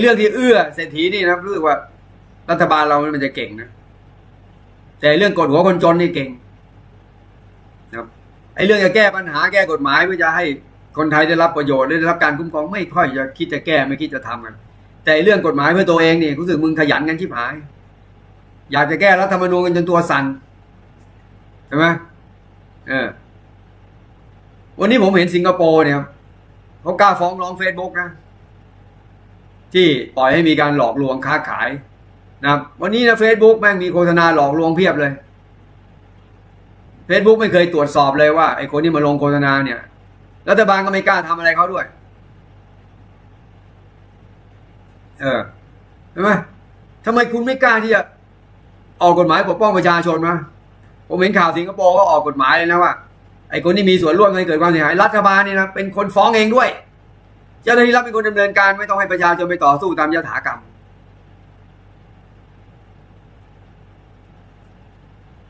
เรื่องที่เอื้อเศรษฐีนี่นะรู้สึกว่า รัฐบาลเรามันจะเก่งนะ แต่เรื่องกดหัวคนจนนี่เก่งนะครับไอ้เรื่องจะแก้ปัญหาแก้กฎหมายเพื่อจะให้คนไทยได้รับประโยชน์ได้รับการคุ้มครองไม่ค่อยจะคิดจะแก้ไม่คิดจะทำกัน แต่เรื่องกฎหมายเพื่อตัวเองนี่รู้สึกมึงขยันกันชิบหาย อยากจะแก้รัฐธรรมนูญกันจนตัวสั่นใช่ไหมเออ วันนี้ผมเห็นสิงคโปร์เนี่ยเขากล้าฟ้องร้องเฟซบุ๊กนะ ที่ปล่อยให้มีการหลอกลวงค้าขายนะครับวันนี้นะเฟซบุ๊กแม่งมีโฆษณาหลอกลวงเพียบเลยเฟซบุ๊กไม่เคยตรวจสอบเลยว่าไอ้คนที่มาลงโฆษณาเนี่ยรัฐบาลก็ไม่กล้าทำอะไรเขาด้วย เออใช่ไหมทำไมคุณไม่กล้าที่จะออกกฎหมายปกป้องประชาชนมาผมเห็นข่าวสิงคโปร์ก็ออกกฎหมายเลยนะว่าไอ้คนที่มีส่วนร่วมในเกิดความเสียหายรัฐบาลนี่นะเป็นคนฟ้องเองด้วย เจ้าหน้าที่รัฐเป็นคนดำเนินการไม่ต้องให้ประชาชนไปต่อสู้ตามยถากรรม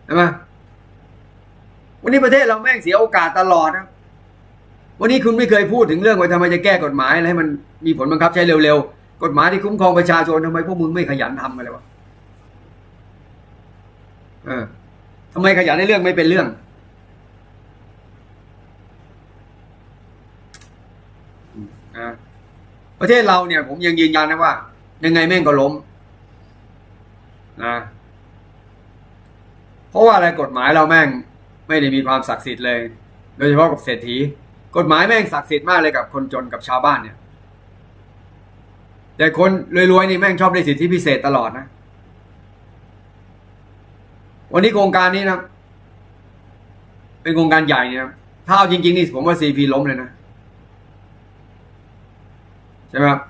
ใช่ไหมวันนี้ประเทศเราแม่งเสียโอกาสตลอดนะวันนี้คุณไม่เคยพูดถึงเรื่องว่าทำไมจะแก้กฎหมายอะไรให้มันมีผลบังคับใช้เร็วๆ กฎหมายที่คุ้มครองประชาชนทำไมพวกมึงไม่ขยันทำกันเลยวะเออทำไมขยันในเรื่องไม่เป็นเรื่อง อ่า ประเทศเราเนี่ย ผมยังยืนยันนะว่า ยังไงแม่งก็ล้มนะเพราะว่าอะไรกฎหมายเราแม่งไม่ได้มีความศักดิ์สิทธิ์เลย โดยเฉพาะกับเศรษฐี กฎหมายแม่งศักดิ์สิทธิ์มากเลยกับคนจนกับชาวบ้านเนี่ย แต่คนรวยๆนี่แม่งชอบได้สิทธิพิเศษตลอดนะ วันนี้โครงการนี้นะ เป็นโครงการใหญ่เนี่ยถ้าเอาจริงๆนี่ผมว่าซีพีล้มเลยนะ ใช่ไหมครับ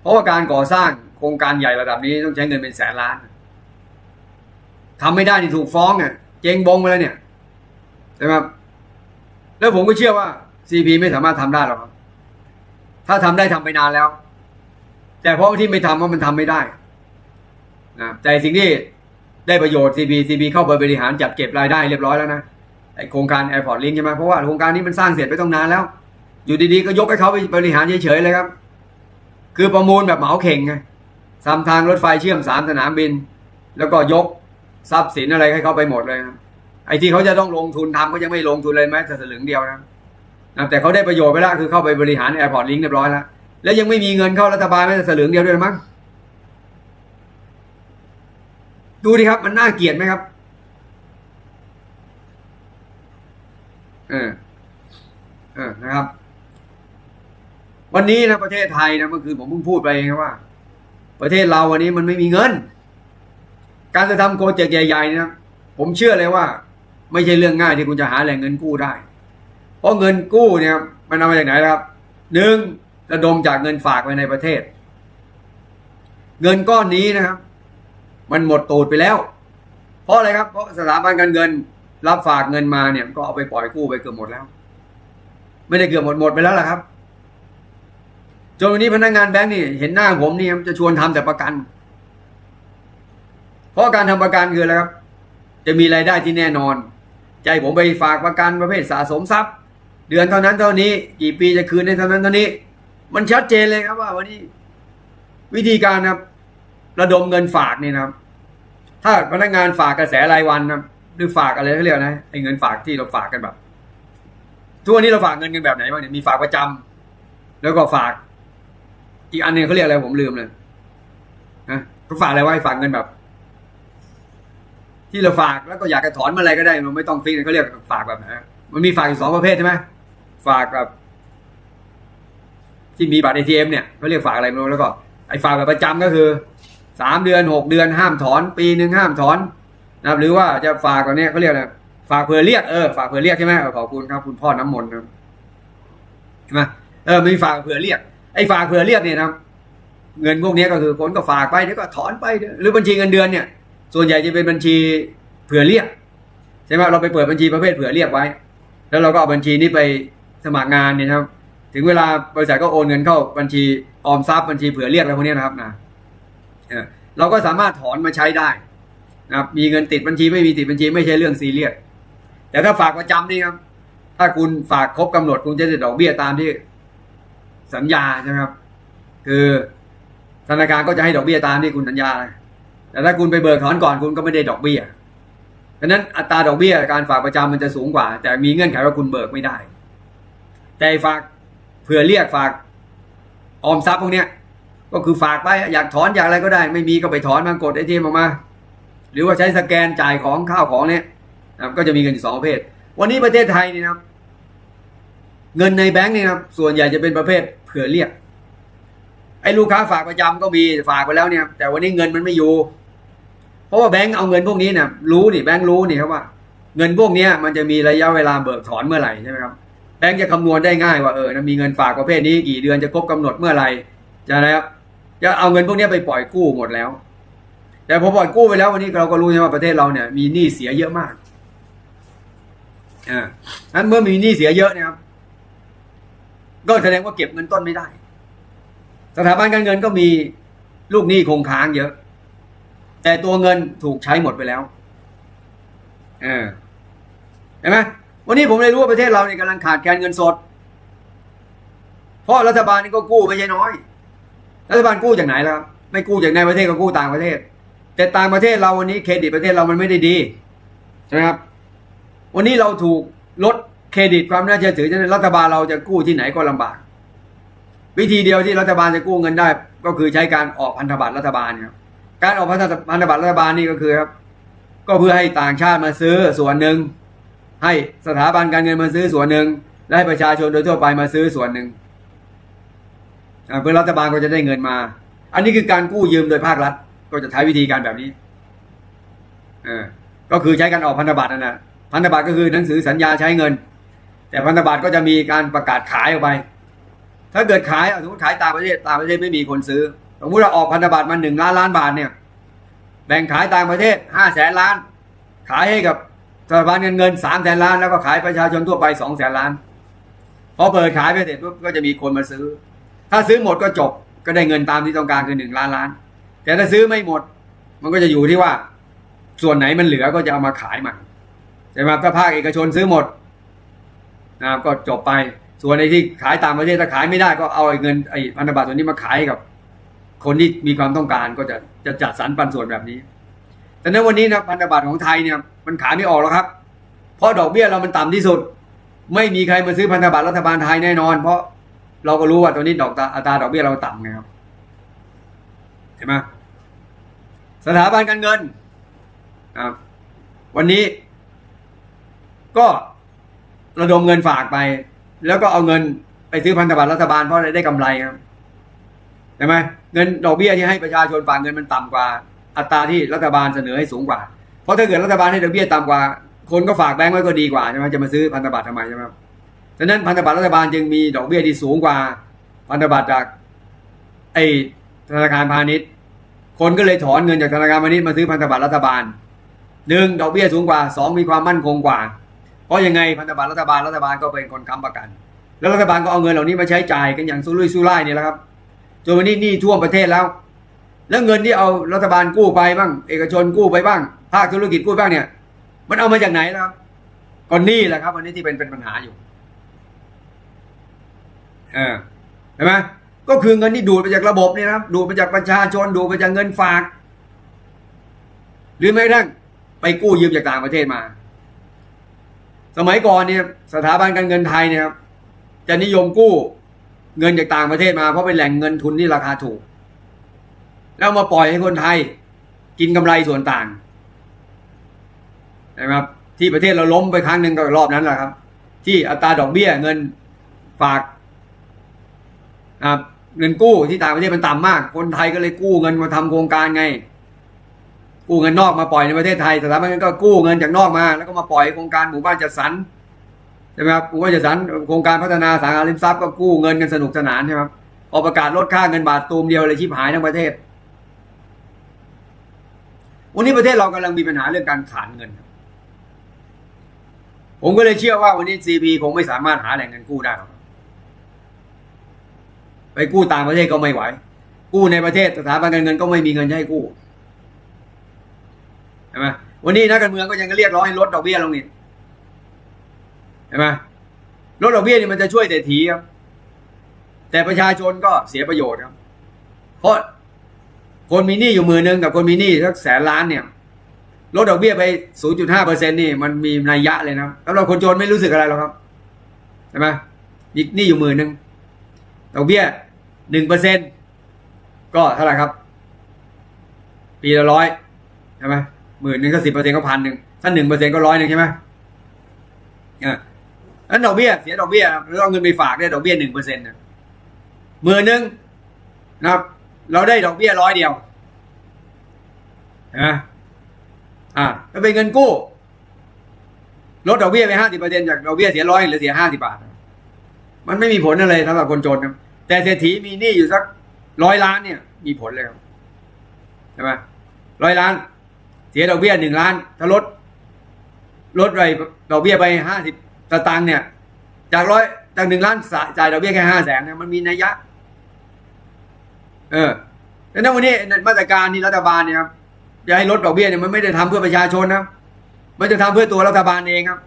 เพราะว่าการก่อสร้างโครงการใหญ่ระดับนี้ต้องใช้เงินเป็นแสนล้านทำไม่ได้ที่ถูกฟ้องเนี่ยเจงบงไปแล้วเนี่ยใช่ไหมครับแล้วผมก็เชื่อว่าซีพีไม่สามารถทำได้หรอกครับ ถ้าทำได้ทำไปนานแล้ว แต่เพราะที่ไม่ทำว่ามันทำไม่ได้นะแต่สิ่งที่ได้ประโยชน์ซีพีซีพีเข้าไปบริหารจัดเก็บรายได้เรียบร้อยแล้วนะไอโครงการแอร์พอร์ตลิงใช่ไหมเพราะว่าโครงการนี้มันสร้างเสร็จไปต้องนานแล้ว อยู่ดีๆก็ยกให้เขาไปบริหารเฉยๆเลยครับ คือประมูลแบบเหมาเข่งไงทำทางรถไฟเชื่อมสามสนามบิน แล้วก็ยกทรัพย์สินอะไรให้เขาไปหมดเลยครับไอ้ที่เขาจะต้องลงทุนทำก็ยังไม่ลงทุนเลยแม้แต่สลึงเดียวนะนะแต่เขาได้ประโยชน์ไปแล้วคือเข้าไปบริหารแอร์พอร์ตลิงเรียบร้อยแล้วแล้วยังไม่มีเงินเข้ารัฐบาลแม้แต่สลึงเดียวด้วยมั้งดูดิครับ มันน่าเกลียดไหมครับเออเออนะครับ วันนี้นะประเทศไทยนะเมื่อคืนผมเพิ่งพูดไปเองครับว่า ประเทศเราวันนี้มันไม่มีเงิน การจะทำโปรเจกต์ใหญ่ๆเนะผมเชื่อเลยว่า ไม่ใช่เรื่องง่ายที่คุณจะหาแหล่งเงินกู้ได้ เพราะเงินกู้เนี่ยมันเอามาจากไหนครับหนึ่งระดมจากเงินฝากไว้ในประเทศ เงินก้อนนี้นะครับ มันหมดตูดไปแล้ว เพราะอะไรครับ เพราะสถาบันการเงินรับฝากเงินมาเนี่ย ก็เอาไปปล่อยกู้ไปเกือบหมดแล้ว ไม่ได้เกือบหมดหมดไปแล้วล่ะครับ นวันนี้พนักงานแบงก์นี่เห็นหน้าผมนี่จะชวนทำแต่ประกัน เพราะการทำประกันคืออะไรครับ จะมีรายได้ที่แน่นอน ใจผมไปฝากประกันประเภทสะสมทรัพย์ เดือนเท่านั้นเท่านี้ กี่ปีจะคืนได้เท่านั้นเท่านี้ มันชัดเจนเลยครับว่าวันนี้ วิธีการนะครับ ระดมเงินฝากนี่นะครับ ถ้าพนักงานฝากกระแสรายวันนะหรือฝากอะไรเขาเรียกนะไอ้เงินฝากที่เราฝากกันแบบทุกวันนี้เราฝากเงินกันแบบไหนบ้างเนี่ยมีฝากประจำแล้วก็ฝาก อีกอันหนึงเขาเรียกอะไรผมลืมเลยนะเขาฝากอะไรไว้ฝากเงินแบบ ที่เราฝากแล้วก็อยากจะถอนเมื่อไรก็ได้มันไม่ต้องฟิกเขาเรียกฝากแบบไหนมันมีฝากอยู่สองประเภทใช่ไหมฝากแบบที่มีบัตรเอทีเอ็มเนี่ยเขาเรียกฝากอะไรไม่รู้แล้วก็ไอ้ฝากแบบประจำก็คือสามเดือนหกเดือนห้ามถอน ปีหนึ่งห้ามถอนนะครับ หรือว่าจะฝากแบบนี้เขาเรียกอะไรฝากเผื่อเรียกเออฝากเผื่อเรียกใช่ไหมเอขอบคุณครับคุณพ่อน้ำมนต์ใช่ไหมเออมีฝากเผื่อเรียก ไอ้ฝากเผื่อเรียกเนี่ยนะเงินพวกนี้ก็คือคนก็ฝากไปเดี๋ยวก็ถอนไป หรือบัญชีเงินเดือนเนี่ย ส่วนใหญ่จะเป็นบัญชีเผื่อเรียกใช่ไหมเราไปเปิดบัญชีประเภทเผื่อเรียกไว้ แล้วเราก็เอาบัญชีนี้ไปสมัครงานเนี่ยนะครับ ถึงเวลาบริษัทก็โอนเงินเข้าบัญชีออมทรัพย์บัญชีเผื่อเรียกอะไรพวกนี้นะครับนะเราก็สามารถถอนมาใช้ได้นะครับมีเงินติดบัญชีไม่มีติดบัญชีไม่ใช่เรื่องซีเรียสแต่ถ้าฝากประจำนี่ครับ ถ้าคุณฝากครบกำหนดคุณจะได้ดอกเบี้ยตามที่ สัญญาใช่ไหมครับ คือธนาคารก็จะให้ดอกเบี้ยตามที่คุณสัญญา แต่ถ้าคุณไปเบิกถอนก่อนคุณก็ไม่ได้ดอกเบี้ยดังนั้นอัตราดอกเบี้ยการฝากประจำมันจะสูงกว่า แต่มีเงื่อนไขว่าคุณเบิกไม่ได้ แต่ฝากเผื่อเรียกฝากออมทรัพย์พวกเนี้ย ก็คือฝากไปอยากถอนอยากอะไรก็ได้ ไม่มีก็ไปถอนมากดไอทีมออกมา หรือว่าใช้สแกนจ่ายของข้าวของเนี่ยก็จะมีเงินอยู่สองประเภท วันนี้ประเทศไทยนี่นะครับ เงินในแบงก์นี่นะครับส่วนใหญ่จะเป็นประเภทเผื่อเรียก ไอ้ลูกค้าฝากประจำก็มีฝากไปแล้วเนี่ย แต่วันนี้เงินมันไม่อยู่ เพราะว่าแบงก์เอาเงินพวกนี้เนี่ยรู้นี่แบงก์รู้นี่ครับว่า เงินพวกนี้มันจะมีระยะเวลาเบิกถอนเมื่อไหร่ใช่ไหมครับแบงก์จะคำนวณได้ง่ายว่าเออมีเงินฝากประเภทนี้กี่เดือนจะครบกำหนดเมื่อไหร่จะอะไรครับจะเอาเงินพวกนี้ไปปล่อยกู้หมดแล้ว แต่พอปล่อยกู้ไปแล้ววันนี้เราก็รู้ใช่ไหมว่าประเทศเราเนี่ยมีหนี้เสียเยอะมากอ่านั้นเมื่อมีหนี้เสียเยอะเนะครับ ก็แสดงว่าเก็บเงินต้นไม่ได้ สถาบันการเงินก็มีลูกหนี้คงค้างเยอะ แต่ตัวเงินถูกใช้หมดไปแล้ว เออเห็นไหมวันนี้ผมเลยรู้ว่าประเทศเราเนี่ยกำลังขาดแคลนเงินสด เพราะรัฐบาลนี่ก็กู้ไม่ใช่น้อย รัฐบาลกู้จากไหนล่ะครับไม่กู้จากในประเทศก็กู้ต่างประเทศ แต่ต่างประเทศเราวันนี้เครดิตประเทศเรามันไม่ได้ดีใช่ไหมครับ วันนี้เราถูกลด เครดิตความน่าเชื่อถือฉะนั้นรัฐบาลเราจะกู้ที่ไหนก็ลำบาก วิธีเดียวที่รัฐบาลจะกู้เงินได้ ก็คือใช้การออกพันธบัตรรัฐบาลครับการออกพันธบัตรรัฐบาลนี่ก็คือครับ ก็เพื่อให้ต่างชาติมาซื้อส่วนหนึ่ง ให้สถาบันการเงินมาซื้อส่วนหนึ่งและให้ประชาชนโดยทั่วไปมาซื้อส่วนหนึ่งเพื่อรัฐบาลก็จะได้เงินมา อันนี้คือการกู้ยืมโดยภาครัฐ ก็จะใช้วิธีการแบบนี้เออก็คือใช้การออกพันธบัตรนะพันธบัตรก็คือหนังสือสัญญาใช้เงิน แต่พันธบัตรก็จะมีการประกาศขายออกไป ถ้าเกิดขายเอาสมมติขายต่างประเทศต่างประเทศไม่มีคนซื้อ สมมติเราออกพันธบัตรมาหนึ่งล้านล้านบาทเนี่ย แบ่งขายต่างประเทศห้าแสนล้าน ขายให้กับสถาบันเงินเงินสามแสนล้าน แล้วก็ขายประชาชนทั่วไปสองแสนล้าน พอเปิดขายไปเสร็จปุ๊บก็จะมีคนมาซื้อ ถ้าซื้อหมดก็จบก็ได้เงินตามที่ต้องการคือหนึ่งล้านล้าน แต่ถ้าซื้อไม่หมด มันก็จะอยู่ที่ว่า ส่วนไหนมันเหลือก็จะเอามาขายใหม่ใช่ไหมถ้าภาคเอกชนซื้อหมด นะก็จบไป ส่วนในที่ขายต่างประเทศถ้าขายไม่ได้ก็เอาไอ้เงินไอ้พันธบัตรตัวนี้มาขายกับ คนที่มีความต้องการก็จะจะจัดสรรปันส่วนแบบนี้ แต่ในวันนี้นะพันธบัตรของไทยเนี่ยมันขายไม่ออกแล้วครับ เพราะดอกเบี้ยเรามันต่ำที่สุด ไม่มีใครมาซื้อพันธบัตรรัฐบาลไทยแน่นอน เพราะเราก็รู้ว่าตัวนี้ดอกตาอัตราดอกเบี้ยเราต่ำไงครับเห็นไหมสถาบันการเงินครับวันนี้ก็ ระดมเงินฝากไป แล้วก็เอาเงินไปซื้อพันธบัตรรัฐบาลเพราะได้กำไรครับใช่ไหมเงินดอกเบี้ยที่ให้ประชาชนฝากเงินมันต่ำกว่า อัตราที่รัฐบาลเสนอให้สูงกว่า เพราะถ้าเกิดรัฐบาลให้ดอกเบี้ยต่ำกว่า คนก็ฝากแบงก์ไว้ก็ดีกว่าใช่ไหมจะมาซื้อพันธบัตรทำไมใช่ไหมครับฉะนั้นพันธบัตรรัฐบาลจึงมีดอกเบี้ยที่สูงกว่า พันธบัตรจากไอธนาคารพาณิชย์ คนก็เลยถอนเงินจากธนาคารพาณิชย์มาซื้อพันธบัตรรัฐบาลหนึ่งดอกเบี้ยสูงกว่าสองมีความมั่นคงกว่า เพราะยังไงพันธบัตรรัฐบาลรัฐบาลก็เป็นคนค้ำประกัน แล้วรัฐบาลก็เอาเงินเหล่านี้มาใช้จ่ายกันอย่างสุรุ่ยสุร่ายเนี่ยแหละครับจนวันนี้หนี้ท่วมประเทศแล้ว แล้วเงินที่เอารัฐบาลกู้ไปบ้าง เอกชนกู้ไปบ้างภาคธุรกิจกู้บ้างเนี่ย มันเอามาจากไหนล่ะครับก็หนี่แหละครับ วันนี้ที่เป็นเป็นปัญหาอยู่ เออเห็นไหมก็คือเงินที่ดูดมาจากระบบเนี่ยนะครับดูดมาจากประชาชนดูดมาจากเงินฝาก หรือแม้กระทั่งไปกู้ยืมจากต่างประเทศมา สมัยก่อนเนี่ยสถาบันการเงินไทยเนี่ยครับจะนิยมกู้เงินจากต่างประเทศมาเพราะเป็นแหล่งเงินทุนที่ราคาถูก แล้วมาปล่อยให้คนไทยกินกำไรส่วนต่างนะครับ ที่ประเทศเราล้มไปครั้งหนึ่งก็รอบนั้นแหละครับ ที่อัตราดอกเบี้ยเงินฝากเงินกู้ที่ต่างประเทศมันต่ำมาก คนไทยก็เลยกู้เงินมาทำโครงการไง กู้เงินนอกมาปล่อยในประเทศไทยสถาบันเงินก็กู้เงินจากนอกมา แล้วก็มาปล่อยโครงการหมู่บ้านจัดสรรใช่ไหมครับหมู่บ้านจัดสรรโครงการพัฒนาสังหาริมทรัพย์ก็กู้เงินกันสนุกสนานใช่ไหมครับพอกประกาศลดค่าเงินบาทตูมเดียวเลยชิบหายทั้งประเทศ วันนี้ประเทศเรากำลังมีปัญหาเรื่องการขาดเงิน ผมก็เลยเชื่อว่าวันนี้ซีพีคงไม่สามารถหาแหล่งเงินกู้ได้หรอกครับไปกู้ต่างประเทศก็ไม่ไหว กู้ในประเทศสถาบันการเงินก็ไม่มีเงินจะให้กู้ ช่ไหมวันนี้นักการเมืองก็ยังเรียกร้องให้ลดดอกเบี้ยลงนี่เห็นไหมลดดอกเบี้ยนี่มันจะช่วยเศรษฐีครับ แต่ประชาชนก็เสียประโยชน์ครับ เพราะคนมีหนี้อยู่หมื่นหนึ่งกับคนมีหนี้สักแสนล้านเนี่ยลดดอกเบี้ยไป 0.5เปอร์เซ็นนี่มันมีนัยยะเลยนะแล้วเราคนจนไม่รู้สึกอะไรหรอกครับใช่ไหมมีหนี้อยู่หมื่นหนึ่งดอกเบี้ยหนึ่งเปอร์เซ็นก็เท่าไหร่ครับ ปีละร้อยใช่ไหม หมื่นหนึ่งก็สิบเปอร์เซ็นต์ก็พันหนึ่งถ้าหนึ่งเปอร์เซ็นต์ก็ร้อยหนึ่งใช่ไหมอ่านั้นดอกเบี้ยเสียดอกเบี้ยเราเอาเงินไปฝากได้ดอกเบี้ยหนึ่งเปอร์เซ็นต์นะหมื่นหนึ่งนะครับ เราได้ดอกเบี้ยร้อยเดียวนไหมอ่าถ้าเป็นเงินกู้ลดดอกเบี้ยไปห้าสิบเปอร์เซ็นต์จากดอกเบี้ยเสียร้อยหลือเสียห้าสิบบาท มันไม่มีผลอะไรสำหรับคนจนครับแต่เศรษฐีมีหนี้อยู่สักร้อยล้านเนี่ย มีผลเลยครับใช่ไหมร้อยล้าน เสียดอกเบี้ยหนึ่งล้าน ถ้าลดลดไปดอกเบี้ยไปห้าสิบตางค์เนี่ย จากร้อยจากหนึ่งล้านจ่ายดอกเบี้ยแค่ห้าแสนเนี่ยมันมีนัยยะ เออแต่ถ้าวันนี้มาตรการที่รัฐบาลเนี่ยครับจะให้ลดดอกเบี้ยเนี่ยมันไม่ได้ทำเพื่อประชาชนนะมันจะทำเพื่อตัวรัฐบาลเองครับ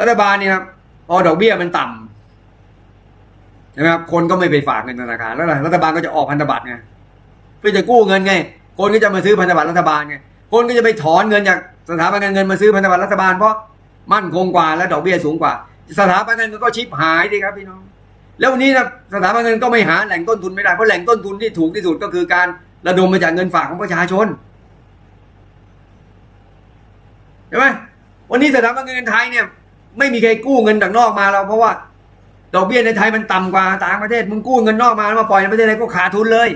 รัฐบาลเนี่ยครับพอดอกเบี้ยมันต่ำใช่ไหมครับคนก็ไม่ไปฝากเงินธนาคารแล้วล่ะรัฐบาลก็จะออกพันธบัตรไงเพื่อจะกู้เงินไง คนก็จะมาซื้อพันธบัตรรัฐบาลไง คนก็จะไปถอนเงินจากสถาบันการเงินมาซื้อพันธบัตรรัฐบาลเพราะมั่นคงกว่าและดอกเบี้ยสูงกว่า สถาบันการเงินก็ชิบหายดิครับพี่น้อง แล้ววันนี้นะสถาบันเงินก็ไม่หาแหล่งต้นทุนไม่ได้เพราะแหล่งต้นทุนที่ถูกที่สุดก็คือการระดมมาจากเงินฝากของประชาชนเห็นไหมวันนี้สถาบันเงินไทยเนี่ยไม่มีใครกู้เงินจากนอกมาเราเพราะว่าดอกเบี้ยในไทยมันต่ำกว่าต่างประเทศมึงกู้เงินนอกมาแล้วมาปล่อยในประเทศไทยก็ขาดทุนเลย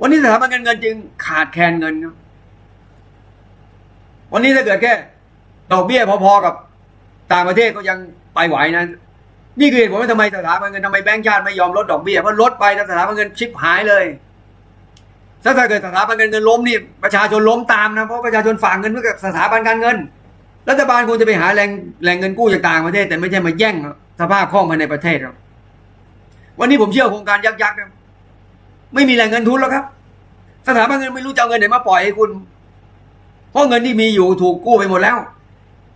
วันนี้สถาบันเงินเงินจึงขาดแคลนเงินครับ วันนี้ถ้าเกิดแค่ดอกเบี้ยพอๆกับต่างประเทศก็ยังไปไหวนะนี่คือเหตุผลว่าทำไมสถาบันเงินทำไมแบงก์ชาติไม่ยอมลดดอกเบี้ยเพราะลดไปสถาบันเงินชิบหายเลยถ้าเกิดสถาบันเงินเงินล้มนี่ประชาชนล้มตามนะเพราะประชาชนฝากเงินไว้กับสถาบันการเงิน รัฐบาลควรจะไปหาแหล่งแหล่งเงินกู้จากต่างประเทศ แต่ไม่ใช่มาแย่งสภาพคล่องภายในประเทศครับ วันนี้ผมเชื่อโครงการยักษ์ยักษ์ครับไม่มีแหล่งเงินทุนแล้วครับ สถาบันเงินไม่รู้จะเอาเงินไหนมาปล่อยให้คุณ เพราะเงินที่มีอยู่ถูกกู้ไปหมดแล้ว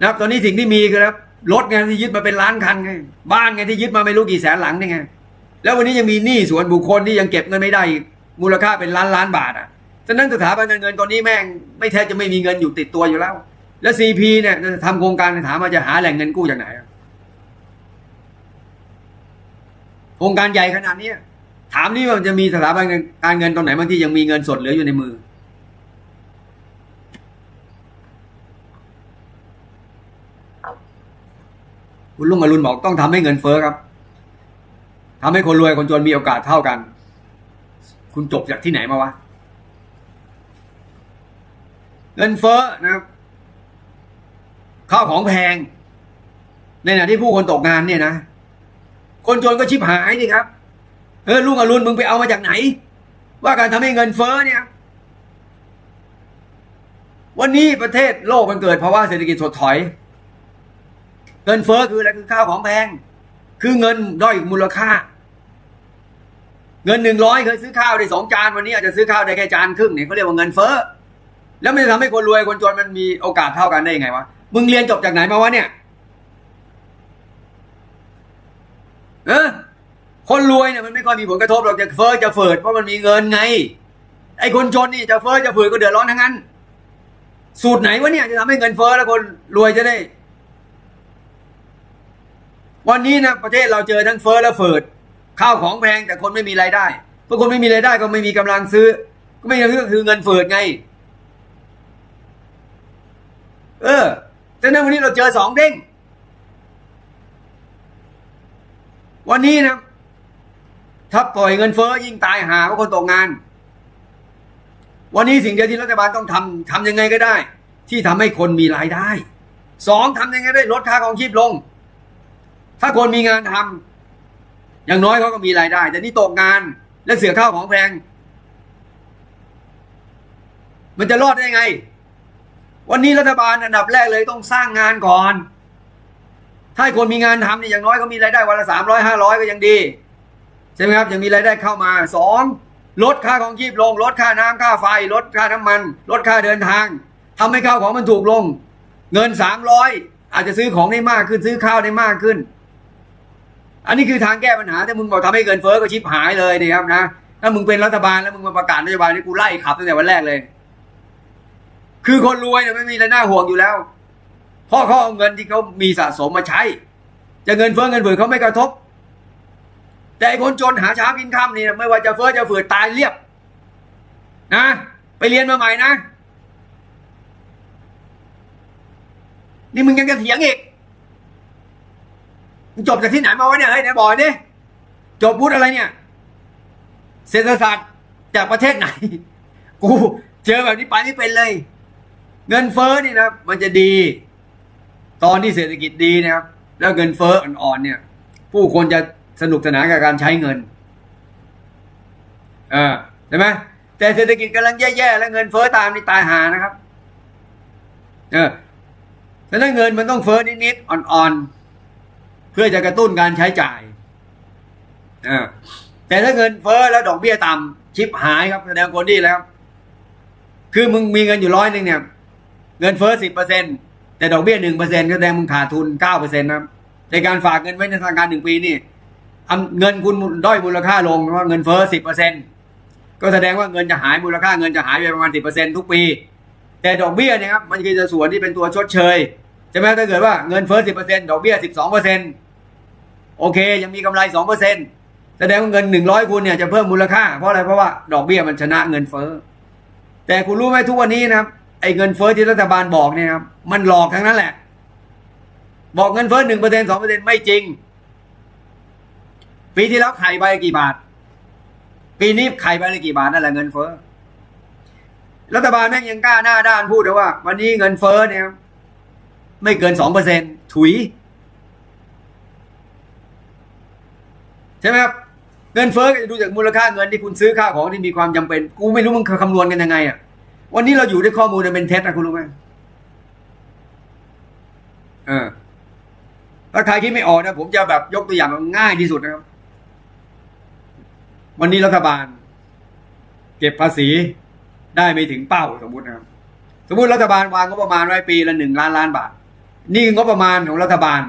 นะครับ ตอนนี้สิ่งที่มีคือครับรถไงที่ยึดมาเป็นล้านคันไงบ้านไงที่ยึดมาไม่รู้กี่แสนหลังนี่ไงแล้ววันนี้ยังมีหนี้ส่วนบุคคลที่ยังเก็บเงินไม่ได้มูลค่าเป็นล้านล้านบาทอะฉะนั้นสถาบันการเงินตอนนี้แม่งไม่แทบจะไม่มีเงินอยู่ติดตัวอยู่แล้ว แล้วซีพีเนี่ยจะทำโครงการถามว่าจะหาแหล่งเงินกู้จากไหนโครงการใหญ่ขนาดนี้ถามนี่ว่าจะมีสถาบันการเงินตอนไหนบางที่ยังมีเงินสดเหลืออยู่ในมือ คุณลุงอรุณบอกต้องทำให้เงินเฟ้อครับทำให้คนรวยคนจนมีโอกาสเท่ากัน คุณจบจากที่ไหนมาวะ เงินเฟ้อนะครับข้าวของแพง ในขณะที่ผู้คนตกงานเนี่ยนะ คนจนก็ชิบหายดิครับเออลุงอรุณมึงไปเอามาจากไหน ว่าการทำให้เงินเฟ้อเนี่ย วันนี้ประเทศโลกมันเกิดภาวะเศรษฐกิจถดถอย เงินเฟ้อคืออะไรคือข้าวของแพง คือเงินด้อยมูลค่า เงินหนึ่งร้อยเคยซื้อข้าวได้สองจานวันนี้อาจจะซื้อข้าวได้แค่จานครึ่งเนี่ยเขาเรียกว่าเงินเฟ้อแล้วมันจะทำให้คนรวยคนจนมันมีโอกาสเท่ากันได้ยังไงวะมึงเรียนจบจากไหนมาวะเนี่ยเออคนรวยเนี่ยมันไม่ค่อยมีผลกระทบหรอกจะเฟ้อจะเฟิดเพราะมันมีเงินไง ไอ้คนจนนี่จะเฟ้อจะเฟิดก็เดือดร้อนทั้งนั้น สูตรไหนวะเนี่ยจะทำให้เงินเฟ้อแล้วคนรวยจะได้ วันนี้นะประเทศเราเจอทั้งเฟ้อและเฟิดข้าวของแพงแต่คนไม่มีรายได้เพราะคนไม่มีรายได้ก็ไม่มีกำลังซื้อ ก็ไม่มีก็คือเงินเฟิดไง เออแต่นั้นวันนี้เราเจอสองเด้ง วันนี้นะถ้าปล่อยเงินเฟ้อยิ่งตายหาเพราะคนตกงาน วันนี้สิ่งเดียวที่รัฐบาลต้องทำทำยังไงก็ได้ ที่ทำให้คนมีรายได้สองทำยังไงได้ลดค่าของชีพลง ถ้าคนมีงานทำอย่างน้อยเขาก็มีรายได้ แต่นี่ตกงานและเสือข้าวของแพง มันจะรอดได้ไง วันนี้รัฐบาลอันดับแรกเลยต้องสร้างงานก่อน ถ้าคนมีงานทำเนี่ยอย่างน้อยเขามีรายได้วันละสามร้อยห้าร้อยก็ยังดีใช่ไหมครับยังมีรายได้เข้ามาสองลดค่าของชีพลง ลดค่าน้ำค่าไฟ ลดค่าน้ำมัน ลดค่าเดินทางทำให้ข้าวของมันถูกลง เงินสามร้อยอาจจะซื้อของได้มากขึ้นซื้อข้าวได้มากขึ้น อันนี้คือทางแก้ปัญหาถ้ามึงบอกทำให้เงินเฟ้อก็ชิบหายเลยนะครับนะถ้ามึงเป็นรัฐบาลแล้วมึงมาประกาศนโยบายนี้กูไล่ขับตั้งแต่วันแรกเลย คือคนรวยเนี่ยไม่มีอะไรน่าห่วงอยู่แล้วเพราะเขาเอาเงินที่เขามีสะสมมาใช้ จะเงินเฟ้อเงินเฟือเขาไม่กระทบ แต่คนจนหาเช้ากินค่ำนี่ไม่ว่าจะเฟ้อจะเฟือตายเรียบ นะ ไปเรียนมาใหม่นะ นี่มึงยังจะเถียงอีก มึงจบจากที่ไหนมาวะเนี่ยเฮ้ยไหนบอกดิจบวุฒิอะไรเนี่ย เศรษฐศาสตร์จากประเทศไหน กูเจอแบบนี้ไปไม่เป็นเลย เงินเฟ้อนี่นะมันจะดี ตอนที่เศรษฐกิจดีนะครับ แล้วเงินเฟ้ออ่อนๆเนี่ย ผู้คนจะสนุกสนานกับการใช้เงิน เออใช่ไหมแต่เศรษฐกิจกำลังแย่ๆแล้วเงินเฟ้อตามนี่ตายหานะครับ เออแต่ถ้าเงินมันต้องเฟ้อนิดๆอ่อนๆ เพื่อจะกระตุ้นการใช้จ่ายแต่ถ้าเงินเฟ้อแล้วดอกเบี้ยต่ำชิปหายครับแสดงคนดีแล้ว คือมึงมีเงินอยู่ร้อยหนึ่งเนี่ย เงินเฟ้อสิบเปอร์เซ็นแต่ดอกเบี้ยหนึ่งเปอร์เซ็นแสดงมึงขาดทุนเก้าเปอร์เซ็นต์นะครับในการฝากเงินไว้ในธนาคารหนึ่งปีนี่เงินคุณด้อยมูลค่าลงเพราะว่าเงินเฟ้อสิบเปอร์เซ็นก็แสดงว่าเงินจะหายมูลค่าเงินจะหายไปประมาณสิบเปอร์เซ็นทุกปี แต่ดอกเบี้ยเนี่ยครับมันคือจะส่วนที่เป็นตัวชดเชยใช่ไหมถ้าเกิดว่าเงินเฟ้อสิบเปอร์เซ็นดอกเบี้ยสิบสองเปอร์เซ็น โอเค ยังมีกำไรสองเปอร์เซ็นแสดงว่าเงินหนึ่งร้อยคุณเนี่ยจะเพิ่มมูลค่าเพราะอะไรเพราะว่าดอกเบี้ยมันชนะเงินเฟ้อแต่คุณรู้ไหมทุกวันนี้นะครับไอ้เงินเฟ้อที่รัฐบาลบอกเนี่ยครับมันหลอกทั้งนั้นแหละ บอกเงินเฟ้อหนึ่งเปอร์เซ็นสองเปอร์เซ็นไม่จริง ปีที่แล้วไข่ใบกี่บาท ปีนี้ไข่ใบละกี่บาทนั่นแหละเงินเฟ้อรัฐบาลแม่งยังกล้าหน้าด้านพูดเลยว่า วันนี้เงินเฟ้อเนี่ย ไม่เกินสองเปอร์เซ็นถุย ช่ไหมครับเงินเฟ้อก็จะดูจากมูลค่าเงินที่คุณซื้อค่าวของที่มีความจำเป็น กูไม่รู้มึงคำนวณกันยังไงอะวันนี้เราอยู่ด้วยข้อมูลเป็นเท็จนะคุณรู้ไหมเออถ้าใครคิดไม่ออกนะผมจะแบบยกตัวอย่างง่ายที่สุดนะครับ วันนี้รัฐบาล เก็บภาษีได้ไม่ถึงเป้าสมมุตินะครับ สมมุติรัฐบาลวางงบประมาณไว้ปีละหนึ่งล้านล้านบาท นี่งบประมาณของรัฐบาล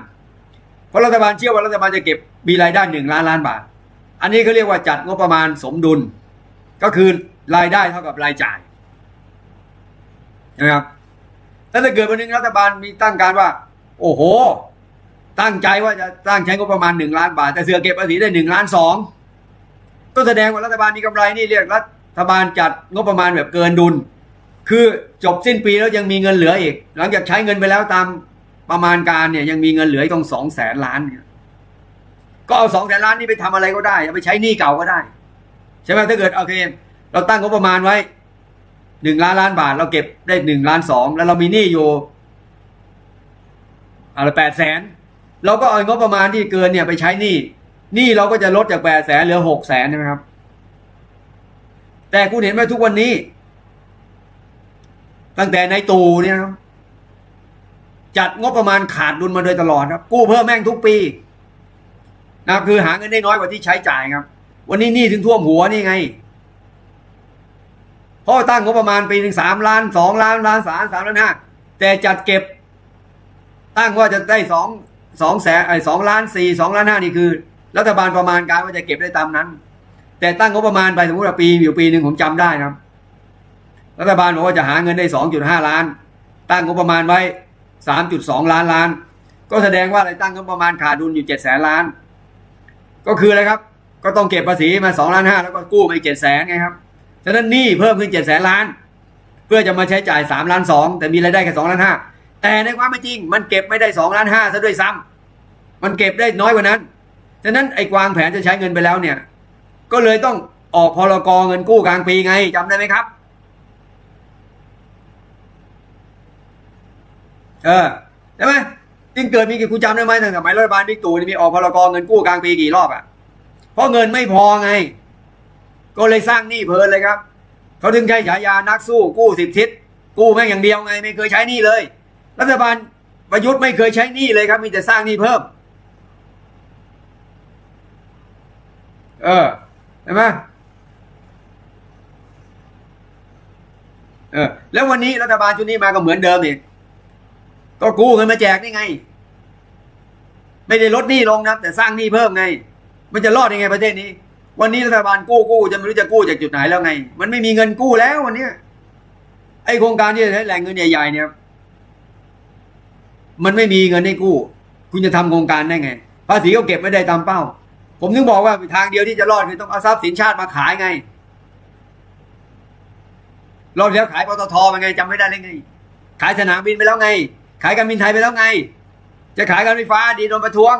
เพราะรัฐบาลเชื่อว่ารัฐบาลจะเก็บ มีรายได้หนึ่งล้านล้านบาท อันนี้เขาเรียกว่าจัดงบประมาณสมดุล ก็คือรายได้เท่ากับรายจ่ายนะครับถ้าเกิดวันหนึงรัฐบาลมีตั้งการว่า โอ้โห ตั้งใจว่าจะตั้งใช้งบประมาณหนึ่งล้านบาท แต่เสือเก็บภาษีได้หนึ่งล้านสองก็แสดงว่ารัฐบาลมีกำไรนี่เรียกรัฐบาลจัดงบประมาณแบบเกินดุล คือจบสิ้นปีแล้วยังมีเงินเหลืออีก หลังจากใช้เงินไปแล้วตามประมาณการเนี่ยยังมีเงินเหลืออีกต้องสองแสนล้านเนี่ย ก็เอาสองแสนล้านนี่ไปทำอะไรก็ได้เอาไปใช้หนี้เก่าก็ได้ ใช่ไหมถ้าเกิดโอเค เราตั้งงบประมาณไว้หนึ่งล้านล้านบาท เราเก็บได้หนึ่งล้านสองแล้วเรามีหนี้อยู่อะไรแปดแสนเราก็เอางบประมาณที่เกินเนี่ยไปใช้หนี้หนี้เราก็จะลดจากแปดแสนเหลือหกแสนใช่ไหมครับ แต่คุณเห็นไหมทุกวันนี้ ตั้งแต่ในตูเนี่ยครับจัดงบประมาณขาดดุลมาโดยตลอดครับ กู้เพิ่มแม่งทุกปี นะครับคือหาเงินได้น้อยกว่าที่ใช้จ่ายครับ วันนี้หนี้ถึงท่วมหัวนี่ไงเพราะตั้งงบประมาณปีหนึ่งสามล้านสองล้านล้านสามสามล้านห้าแต่จัดเก็บ ตั้งว่าจะได้สองสองแสนไอ้สองล้านสี่สองล้านห้านี่คือ รัฐบาลประมาณการว่าจะเก็บได้ตามนั้น แต่ตั้งงบประมาณไปสมมติว่าปีอยู่ปีหนึ่งผมจำได้นะครับ รัฐบาลบอกว่าจะหาเงินได้สองจุดห้าล้าน ตั้งงบประมาณไว้สามจุดสองล้านล้าน ก็แสดงว่าอะไรตั้งงบประมาณขาดดุลอยู่เจ็ดแสนล้าน ก็คืออะไรครับ ก็ต้องเก็บภาษีมาสองล้านห้าแล้วก็กู้ไปเจ็ดแสนไงครับฉะนั้นหนี้เพิ่มขึ้นเจ็ดแสนล้าน เพื่อจะมาใช้จ่ายสามล้านสองแต่มีรายได้แค่สองล้านห้าแต่ในความเป็นจริง มันเก็บไม่ได้สองล้านห้าซะด้วยซ้ำมันเก็บได้น้อยกว่านั้นฉะนั้นไอ้วางแผนจะใช้เงินไปแล้วเนี่ย ก็เลยต้องออกพรกรเงินกู้กลางปีไงจำได้ไหมครับเออใช่ไหม จึงเกิดมีกี่คุณจำได้ไหมตั้งแต่สมัยรัฐบาลบิ๊กตู่นี่มีออกพรกเงินกู้กลางปีกี่รอบอะเพราะเงินไม่พอไง ก็เลยสร้างหนี้เพลินเลยครับเขาถึงใช้ฉายานักสู้กู้สิบทิศกู้แม่งอย่างเดียวไง ไม่เคยใช้หนี้เลย รัฐบาลประยุทธ์ไม่เคยใช้หนี้เลยครับ มีแต่สร้างหนี้เพิ่ม เออเห็นไหมเออแล้ววันนี้รัฐบาลชุดนี้มาก็เหมือนเดิมอีก ก็กู้เงินมาแจกนี่ไง ไม่ได้ลดหนี้ลงนะแต่สร้างหนี้เพิ่มไง มันจะรอดยังไงประเทศนี้ วันนี้รัฐบาลกู้กู้จะไม่รู้จะกู้จากจุดไหนแล้วไง มันไม่มีเงินกู้แล้ววันนี้ไอโครงการที่จะใช้แหล่งเงินใหญ่ ๆ เนี่ย มันไม่มีเงินให้กู้ คุณจะทำโครงการได้ไงภาษีก็เก็บไม่ได้ตามเป้า ผมถึงบอกว่าทางเดียวที่จะรอดคือต้องเอาทรัพย์สินชาติมาขายไงรอบแล้วขายปตทมาไงจำไม่ได้เลยไง ขายสนามบินไปแล้วไง ขายการบินไทยไปแล้วไง จะขายการไฟฟ้าดีโดนประท้วง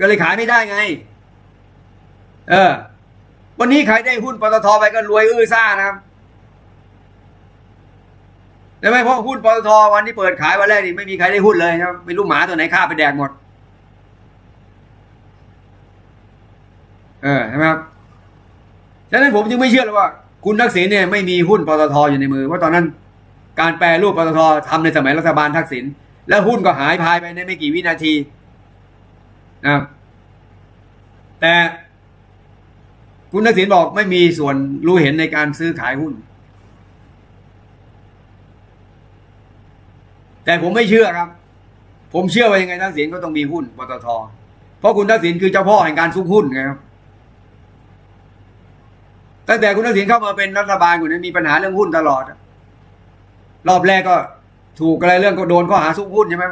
ก็เลยขายไม่ได้ไง เออ วันนี้ใครได้หุ้นปตทไปก็รวยอื้อซ่านะครับใช่ไหมเพราะหุ้นปตทวันที่เปิดขายวันแรกนี่ไม่มีใครได้หุ้นเลยครับไม่รู้หมาตัวไหนฆ่าไปแดกหมด เออใช่ไหมครับฉะนั้นผมจึงไม่เชื่อเลยว่า คุณทักษิณเนี่ยไม่มีหุ้นปตทอยู่ในมือเพราะตอนนั้นการแปรรูปปตททำในสมัยรัฐบาลทักษิณ แล้วหุ้นก็หายพายไปในไม่กี่วินาทีนะครับแต่คุณทักษิณบอกไม่มีส่วนรู้เห็นในการซื้อขายหุ้น แต่ผมไม่เชื่อครับ ผมเชื่อว่ายังไงทักษิณก็ต้องมีหุ้นปตทเพราะคุณทักษิณคือเจ้าพ่อแห่งการซุกหุ้นไงครับตั้งแต่คุณทักษิณเข้ามาเป็นรัฐบาลคุณนั้นมีปัญหาเรื่องหุ้นตลอด รอบแรกก็ ถูกอะไรเรื่องก็โดนข้อหาซุกหุ้นใช่ไหม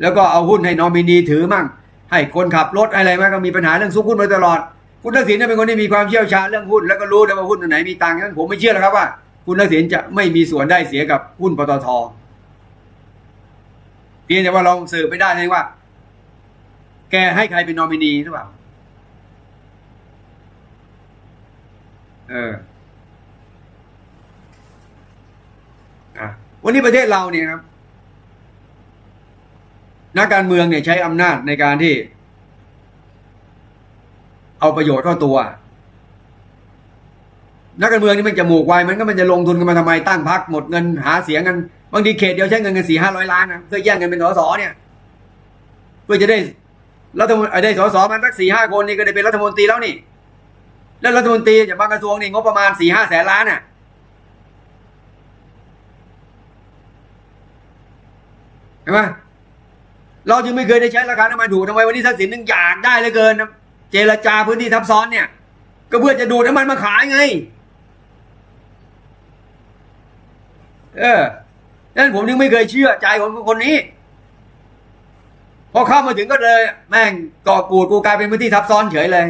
แล้วก็เอาหุ้นให้นอมินีถือมั่ง ให้คนขับรถอะไรมั่งก็มีปัญหาเรื่องซุกหุ้นมาตลอด คุณทักษิณเนี่ยเป็นคนที่มีความเชี่ยวชาญเรื่องหุ้นแล้วก็รู้เลยว่าหุ้นตัวไหนมีตังค์นั้นผมไม่เชื่อแล้วครับว่า คุณทักษิณจะไม่มีส่วนได้เสียกับหุ้นปตทเพียงแต่ว่าเราสืบไปได้เลยว่า แกให้ใครเป็นนอมินีหรือเปล่า เอออะ วันนี้ประเทศเราเนี่ยครับนักการเมืองเนี่ยใช้อำนาจในการที่ เอาประโยชน์เข้าตัว นักการเมืองนี่มันจะหมูกไวมันก็มันจะลงทุนกันมาทำไมตั้งพักหมดเงินหาเสียงกันบางทีเขตเดียวใช้เงินกันสี่ห้าร้อยล้านนะเพื่อแย่งกันเป็นสสเนี่ย เพื่อจะได้รัฐมนตรีได้สสมันสักสี่ห้าคนนี่ก็ได้เป็นรัฐมนตรีแล้วนี่ แล้วรัฐมนตรีจากบางกระทรวงนี่งบประมาณสี่ห้าแสนล้านน่ะ เห็นไหมเราจึงไม่เคยได้ใช้ราคาน้ำมันถูกทำไมวันนี้ทักษิณนึงอยากได้เหลือเกิน เจรจาพื้นที่ทับซ้อนเนี่ย ก็เพื่อจะดูดน้ำมันมาขายไง เออนั่นผมยังไม่เคยเชื่อใจของคนนี้ พอเข้ามาถึงก็เลย แม่งก่อกูดกูกลายเป็นพื้นที่ทับซ้อนเฉยเลย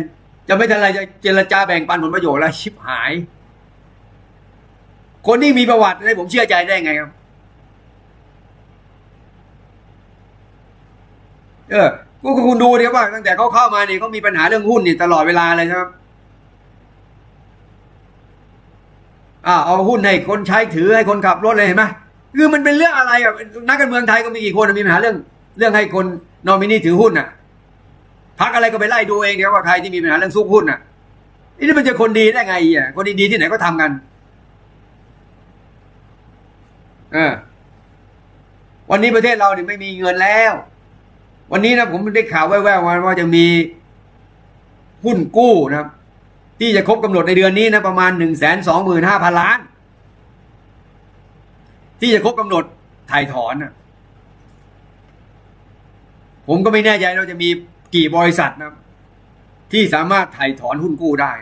จะไม่ทันไรจะเจรจาแบ่งปันผลประโยชน์อะไรชิบหาย คนที่มีประวัติให้ผมเชื่อใจได้ไงครับ เออกูก็คุณดูดิว่าตั้งแต่เขาเข้ามาเนี่ยเขามีปัญหาเรื่องหุ้นเนี่ยตลอดเวลาเลยใช่ไหมอ่าเอาหุ้นให้คนใช้ถือให้คนขับรถเลยเห็นไหมคือมันเป็นเรื่องอะไรอะนักการเมืองไทยก็มีกี่คนมีปัญหาเรื่อง เรื่องให้คนนอมินีถือหุ้นอะพักอะไรก็ไปไล่ดูเองเดี๋ยวว่าใครที่มีปัญหาเรื่องซุกหุ้นอะนี่มันจะคนดีได้ไงอะคนดีๆที่ไหนก็ทำกันเออวันนี้ประเทศเราเนี่ยไม่มีเงินแล้ว วันนี้นะผมได้ข่าวแว่วๆมาว่าจะมีหุ้นกู้นะครับ ที่จะครบกำหนดในเดือนนี้นะประมาณหนึ่งแสนสองหมื่นห้าพันล้าน ที่จะครบกำหนดถ่ายถอนนะผมก็ไม่แน่ใจเราจะมีกี่บริษัทนะที่สามารถถ่ายถอนหุ้นกู้ได้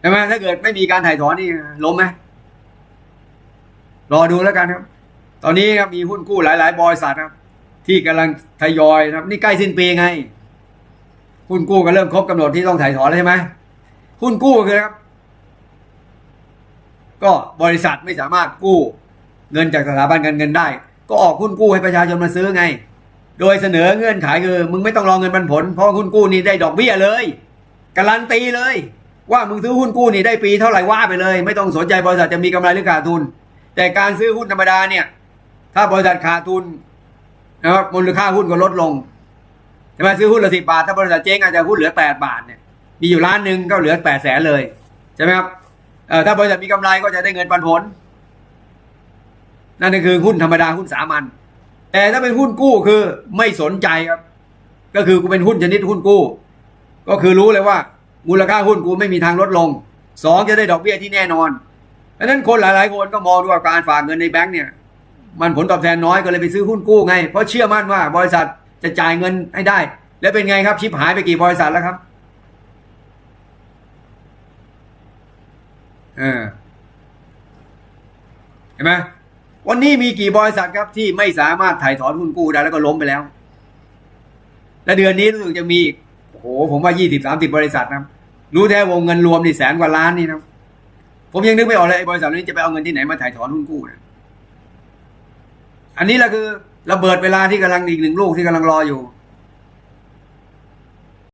ใช่ไหมถ้าเกิดไม่มีการถ่ายถอนนี่ล้มไหมรอดูแล้วกันครับ ตอนนี้ครับมีหุ้นกู้หลาย ๆ บริษัทครับ ที่กำลังทยอยนะครับ นี่ใกล้สิ้นปีไง หุ้นกู้ก็เริ่มครบกำหนดที่ต้องถ่ายถอนแล้วใช่ไหมหุ้นกู้คือครับ ก็บริษัทไม่สามารถกู้ เงินจากสถาบันการเงินได้ ก็ออกหุ้นกู้ให้ประชาชนมาซื้อไง โดยเสนอเงื่อนไขคือมึงไม่ต้องรอเงินปันผลเพราะหุ้นกู้นี่ได้ดอกเบี้ยเลยการันตีเลย ว่ามึงซื้อหุ้นกู้นี่ได้ปีเท่าไหร่ว่าไปเลย ไม่ต้องสนใจบริษัทจะมีกำไรหรือขาดทุน แต่การซื้อหุ้นธรรมดาเนี่ย ถ้าบริษัทขาดทุนนะครับมูลค่าหุ้นก็ลดลงใช่ไหมซื้อหุ้นละสิบาท ถ้าบริษัทเจ๊งอาจจะหุ้นเหลือแปดบาทเนี่ยมีอยู่ล้านหนึ่งก็เหลือแปดแสนเลยใช่ไหมครับเอ่อถ้าบริษัทมีกำไรก็จะได้เงินปันผล นั่นคือหุ้นธรรมดาหุ้นสามัญแต่ถ้าเป็นหุ้นกู้คือไม่สนใจครับ ก็คือกูเป็นหุ้นชนิดหุ้นกู้ ก็คือรู้เลยว่า มูลค่าหุ้นกูไม่มีทางลดลงสองจะได้ดอกเบี้ยที่แน่นอนดังนั้นคนหลาย ๆ คนก็มองดูว่าการฝากเงินในแบงก์เนี่ย มันผลตอบแทนน้อยก็เลยไปซื้อหุ้นกู้ไง เพราะเชื่อมั่นว่าบริษัทจะจ่ายเงินให้ได้ แล้วเป็นไงครับชิปหายไปกี่บริษัทแล้วครับเออเห็นไหมวันนี้มีกี่บริษัทครับที่ไม่สามารถถ่ายถอนหุ้นกู้ได้แล้วก็ล้มไปแล้ว และเดือนนี้รู้สึกจะมีโอ้โหผมว่ายี่สิบสามสิบบริษัทนะรู้แท้วงเงินรวมนี่แสนกว่าล้านนี่นะผมยังนึกไม่ออกเลยบริษัทนี้จะไปเอาเงินที่ไหนมาถ่ายถอนหุ้นกู้นะ อันนี้แหละคือระเบิดเวลาที่กำลังอีกหนึ่งลูกที่กำลังรออยู่